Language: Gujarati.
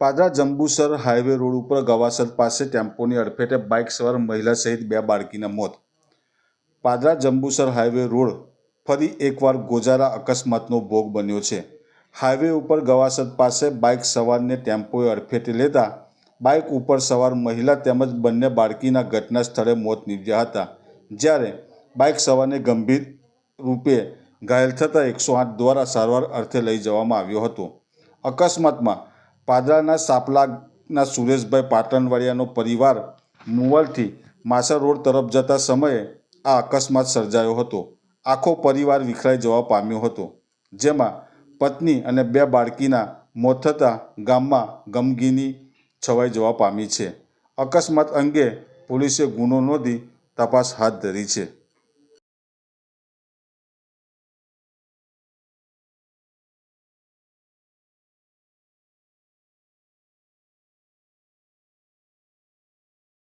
પાદરા જંબુસર હાઈવે રોડ ઉપર ગવાસર પાસે ટેમ્પોની અડફેટે બાઇક સવાર મહિલા સહિત બે બાળકીના મોત. પાદરા જંબુસર હાઈવે રોડ ફરી એકવાર ગોજારા અકસ્માતનો ભોગ બન્યો છે. હાઈવે ઉપર ગવાસર પાસે બાઇક સવારને ટેમ્પોએ અડફેટે લેતા બાઇક ઉપર સવાર મહિલા તેમજ બંને બાળકીના ઘટના સ્થળે મોત નીપજ્યા હતા, જ્યારે બાઇક સવારને ગંભીર રૂપે ઘાયલ થતાં એકસો આઠ દ્વારા સારવાર અર્થે લઈ જવામાં આવ્યો હતો. અકસ્માતમાં પાદરાના સાપલાના સુરેશભાઈ પાટણવાડિયાનો પરિવાર મુવલથી માસા રોડ તરફ જતા સમયે આ અકસ્માત સર્જાયો હતો. આખો પરિવાર વિખરાઈ જવા પામ્યો હતો. જેમાં પત્ની અને બે બાળકીના મોત થતાં ગામમાં ગમગીની છવાઈ જવા પામી છે. અકસ્માત અંગે પોલીસે ગુનો નોંધી તપાસ હાથ ધરી છે.